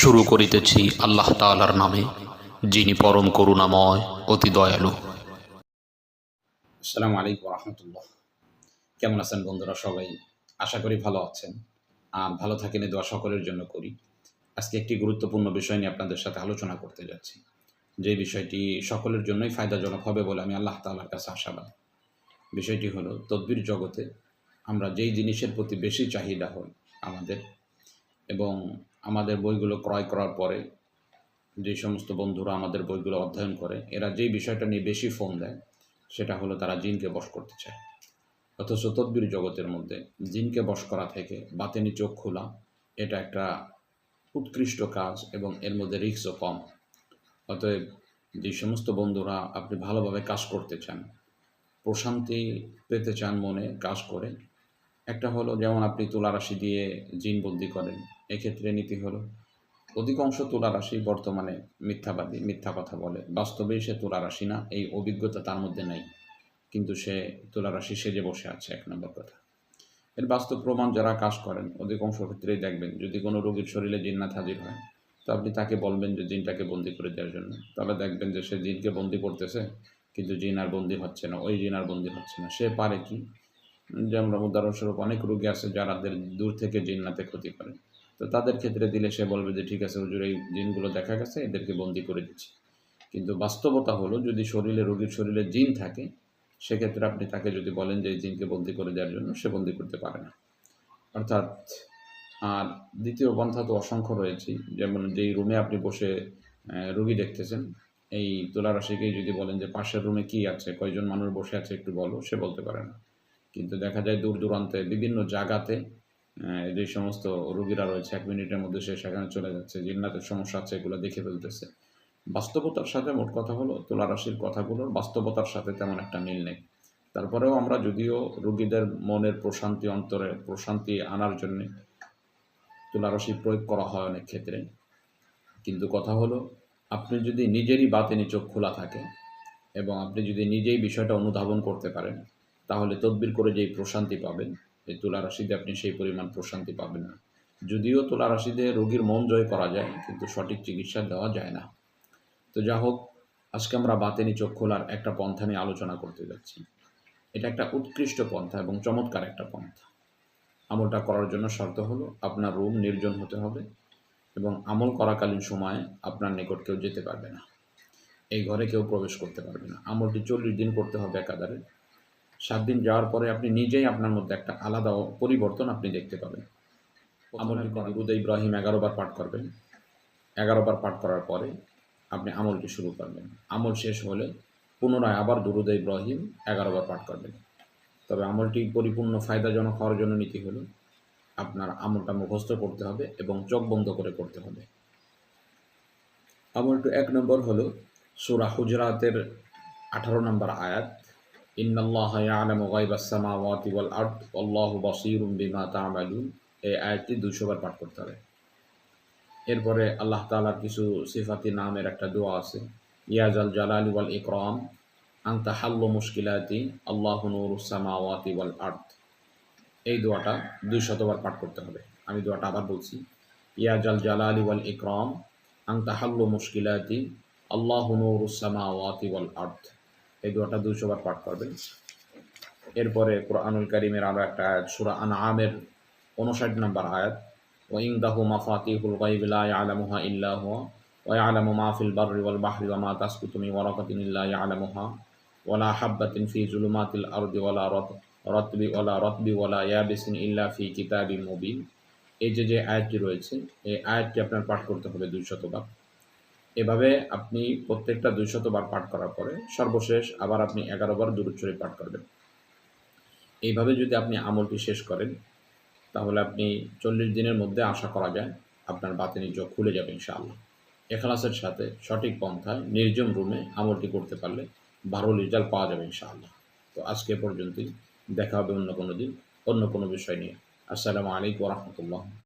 শুরু করিতেছি আল্লাহ তাআলার নামে, যিনি পরম করুণাময়, অতি দয়ালু। আসসালামু আলাইকুম রহমতুল্লাহ। কেমন আছেন বন্ধুরা সবাই? আশা করি ভালো আছেন। ভালো থাকেন দোয়া সকলের জন্য করি। আজকে একটি গুরুত্বপূর্ণ বিষয় নিয়ে আপনাদের সাথে আলোচনা করতে যাচ্ছি। যে বিষয়টি সকলের জন্যই ফায়দাজনক হবে বলে আমি আল্লাহ তালার কাছে আশাবাদ। বিষয়টি হলো, তদ্বির জগতে আমরা যেই জিনিসের প্রতি বেশি চাহিদা হয় আমাদের এবং আমাদের বইগুলো ক্রয় করার পরে যে সমস্ত বন্ধুরা আমাদের বইগুলো অধ্যয়ন করে, এরা যেই বিষয়টা নিয়ে বেশি ফোন দেয়, সেটা হলো তারা জিনকে বশ করতে চায়। অথচ তদ্বির জগতের মধ্যে জিনকে বশ করা থেকে বাতেনি চোখ খোলা, এটা একটা উৎকৃষ্ট কাজ এবং এর মধ্যে রিস্কও কম। অতএব যে সমস্ত বন্ধুরা আপনি ভালোভাবে কাজ করতে চান, প্রশান্তি পেতে চান মনে কাজ করে একটা হলো, যেমন আপনি তুলা রাশি দিয়ে জিন বন্দি করেন, এক্ষেত্রে নীতি হলো, অধিকাংশ তুলা রাশি বর্তমানে মিথ্যাবাদী, মিথ্যা কথা বলে। বাস্তবেই সে তুলা রাশি না, এই অভিজ্ঞতা তার মধ্যে নেই, কিন্তু সে তুলা রাশি সেজে বসে আছে, এক নম্বর কথা। এর বাস্তব প্রমাণ যারা কাজ করেন, অধিকাংশ ক্ষেত্রেই দেখবেন, যদি কোনো রোগীর শরীরে জিন্নাত হাজির হয়, তো আপনি তাকে বলবেন যে জিনটাকে বন্দি করে দেওয়ার জন্য। তাহলে দেখবেন যে সে জিনকে বন্দি করতেছে, কিন্তু জিন আর বন্দি হচ্ছে না, ওই জিন আর বন্দি হচ্ছে না। সে পারে কি? যেমন উদাহরণস্বরূপ অনেক রোগী আছে যারাদের দূর থেকে জিন্নাতে ক্ষতি করে। তো তাদের ক্ষেত্রে দিলে সে বলবে যে, ঠিক আছে হুজুর, এই জিনগুলো দেখা গেছে, এদেরকে বন্দি করে দিচ্ছি। কিন্তু বাস্তবতা হলো, যদি শরীরে, রোগীর শরীরে জিন থাকে, সেক্ষেত্রে আপনি তাকে যদি বলেন যে, এই জিনকে বন্দি করে দেওয়ার জন্য সে বন্দি করতে পারে না। অর্থাৎ, আর দ্বিতীয় পন্থা তো অসংখ্য রয়েছে। যেমন যেই রুমে আপনি বসে রুগী দেখতেছেন, এই তুলা রাশিকেই যদি বলেন যে, পাশের রুমে কি আছে? কয়জন মানুষ বসে আছে একটু বলো, সে বলতে পারে না। কিন্তু দেখা যায় দূর দূরান্তে বিভিন্ন জায়গাতে যে সমস্ত রুগীরা রয়েছে, এক মিনিটের মধ্যে সে সেখানে চলে যাচ্ছে জিন্নাতের সমস্যা আছে, এগুলো দেখে ফেলতেছে। বাস্তবতার সাথে মোট কথা হলো তুলা রাশির কথাগুলোর বাস্তবতার সাথে তেমন একটা মিল নেই। তারপরেও আমরা যদিও রুগীদের মনের প্রশান্তি অন্তরে, প্রশান্তি আনার জন্য তুলা রাশি প্রয়োগ করা হয় অনেক ক্ষেত্রে, কিন্তু কথা হলো, আপনি যদি নিজেরই বাতেনি চোখ খোলা থাকে এবং আপনি যদি নিজেই বিষয়টা অনুধাবন করতে পারেন তাহলে তদবির করে যেই প্রশান্তি পাবেন, এই তুলা রাশিতে আপনি সেই পরিমাণ প্রশান্তি পাবেন না। যদিও তুলা রাশিতে রোগীর মন জয় করা যায়, কিন্তু সঠিক চিকিৎসা দেওয়া যায় না। তো যা হোক, আজকে আমরা বাতেনি চোখ খোলার একটা পন্থা নিয়ে আলোচনা করতে যাচ্ছি। এটা একটা উৎকৃষ্ট পন্থা এবং চমৎকার একটা পন্থা। আমলটা করার জন্য শর্ত হলো, আপনার রুম নির্জন হতে হবে এবং আমল করাকালীন সময়ে আপনার নিকট কেউ যেতে পারবে না। এই ঘরে কেউ প্রবেশ করতে পারবে না। আমলটি চল্লিশ দিন করতে হবে একাধারে। সাত দিন যাওয়ার পরে আপনি নিজেই আপনার মধ্যে একটা আলাদা পরিবর্তন আপনি দেখতে পাবেন। আমলটি দুরুদ ইব্রাহিম এগারো বার পাঠ করবেন। এগারো বার পাঠ করার পরে আপনি আমলটি শুরু করবেন। আমল শেষ হলে পুনরায় আবার দুরুদ ইব্রাহিম এগারো বার পাঠ করবেন। তবে আমলটি পরিপূর্ণ ফায়দাজনক হওয়ার জন্য নীতি হলো আপনার আমলটা মুখস্থ করতে হবে এবং চোখ বন্ধ করে করতে হবে। আমলটি এক নম্বর হলো সুরা হুজরাতের আঠারো নম্বর আয়াত। ইন্নাল্লাহ ইয়ালামু গায়বাস সামাওয়াতি ওয়াল আরদ আল্লাহু বাসীরুম বিমা তা'মালুন। এই আয়াতটি দুশো বার পাঠ করতে হবে। এরপরে আল্লাহ তাআলার কিছু সিফাতি নামের একটা দোয়া আছে। ইয়াজাল জালালি ওয়াল ইকরাম, আনতা হাল্লু মুশকিলাতি, আল্লাহু নূরুস ওয়াল আরদ। এই দোয়াটা দুই শতবার পাঠ করতে হবে। আমি দোয়াটা আবার বলছি। ইয়াজাল জালালি ওয়াল ইকরাম, আনতা হাল্লু মুশকিলাতি, আল্লাহু নূরুস সামাওয়াতি ওয়াল আরদ। এই দোয়াটা দুইশো বার পাঠ করবেন। এরপরে কোরআনুল কারিমের আরও একটা আয়াত, সুরা আন আমের উনষাট নম্বর আয়াত ওয়াইন্দাহু মাফাতিহুল গায়বি লা ইয়ালামুহা ইল্লা হুয়া, ওয়া ইয়ালামু মা ওয়া তাসকুতু মিন ওয়ারাকাতিন ইল্লা ইয়ালামুহা ওয়ালা হাব্বাতিন ফি জুলুমাতিল আরদি ওয়ালা রাত, রতবি ওয়ালা রতবি ওয়ালা ইয়াবিসিন ইল্লা ফি কিতাবিন মুবিন। এই যে যে আয়াতটি রয়েছে, এই আয়াতটি আপনার পাঠ করতে হবে দুই শতবার এভাবে আপনি প্রত্যেকটা দুই শতবার পাঠ করার পরে সর্বশেষ আবার আপনি এগারো বার দূরচ্ছরি পাঠ করবেন। এইভাবে যদি আপনি আমলটি শেষ করেন, তাহলে আপনি চল্লিশ দিনের মধ্যে আশা করা যায় আপনার বাতিনি চোখ খুলে যাবে ইনশাআল্লাহ। এখলাসের সাথে সঠিক পন্থায় নির্জন রুমে আমলটি করতে পারলে ভালো রেজাল্ট পাওয়া যাবে ইনশাআল্লাহ। তো আজকে পর্যন্তই। দেখা হবে অন্য কোনো দিন, অন্য কোনো বিষয় নিয়ে। আসসালামু আলাইকুম রহমতুল্লাহ।